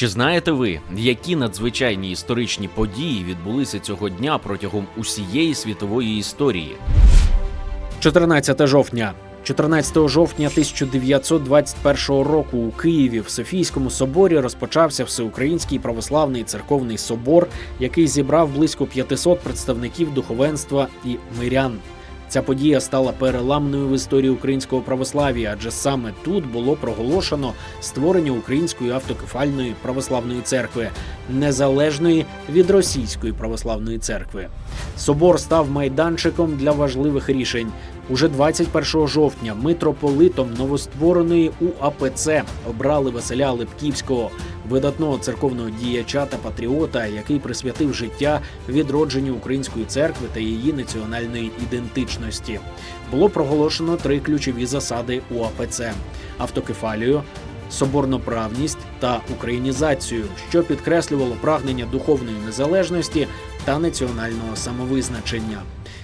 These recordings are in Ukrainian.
Чи знаєте ви, які надзвичайні історичні події відбулися цього дня протягом усієї світової історії? 14 жовтня. 14 жовтня 1921 року у Києві в Софійському соборі розпочався Всеукраїнський православний церковний собор, який зібрав близько 500 представників духовенства і мирян. Ця подія стала переламною в історії українського православ'я, адже саме тут було проголошено створення української автокефальної православної церкви, незалежної від російської православної церкви. Собор став майданчиком для важливих рішень. Уже 21 жовтня митрополитом новоствореної УАПЦ обрали Василя Липківського, видатного церковного діяча та патріота, який присвятив життя відродженню української церкви та її національної ідентичності. Було проголошено три ключові засади УАПЦ: автокефалію, соборноправність та українізацію, що підкреслювало прагнення духовної незалежності та національного самовизначення.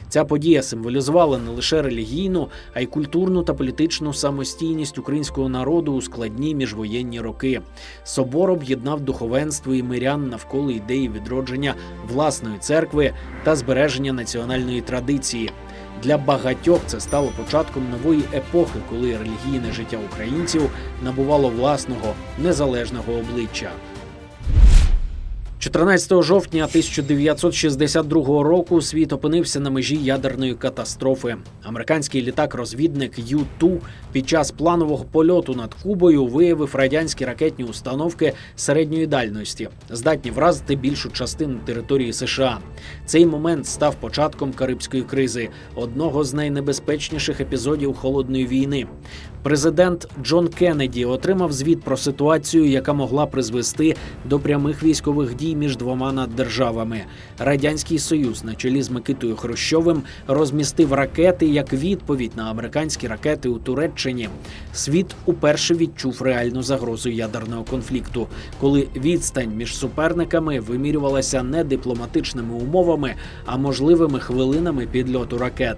Ця подія символізувала не лише релігійну, а й культурну та політичну самостійність українського народу у складні міжвоєнні роки. Собор об'єднав духовенство і мирян навколо ідеї відродження власної церкви та збереження національної традиції. Для багатьох це стало початком нової епохи, коли релігійне життя українців набувало власного незалежного обличчя. 14 жовтня 1962 року світ опинився на межі ядерної катастрофи. Американський літак-розвідник Ю-2 під час планового польоту над Кубою виявив радянські ракетні установки середньої дальності, здатні вразити більшу частину території США. Цей момент став початком Карибської кризи, одного з найнебезпечніших епізодів холодної війни. Президент Джон Кеннеді отримав звіт про ситуацію, яка могла призвести до прямих військових дій між двома наддержавами. Радянський Союз на чолі з Микитою Хрущовим розмістив ракети як відповідь на американські ракети у Туреччині. Світ уперше відчув реальну загрозу ядерного конфлікту, коли відстань між суперниками вимірювалася не дипломатичними умовами, а можливими хвилинами підльоту ракет.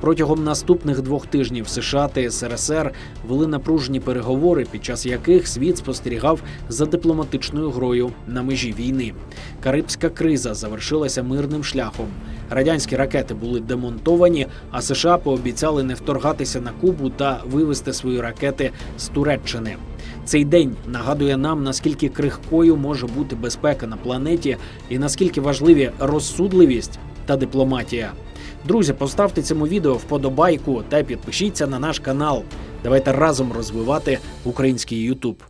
Протягом наступних двох тижнів США та СРСР вели напружені переговори, під час яких світ спостерігав за дипломатичною грою на межі війни. Карибська криза завершилася мирним шляхом. Радянські ракети були демонтовані, а США пообіцяли не вторгатися на Кубу та вивести свої ракети з Туреччини. Цей день нагадує нам, наскільки крихкою може бути безпека на планеті і наскільки важливі розсудливість та дипломатія. Друзі, поставте цьому відео вподобайку та підпишіться на наш канал. Давайте разом розвивати український Ютуб.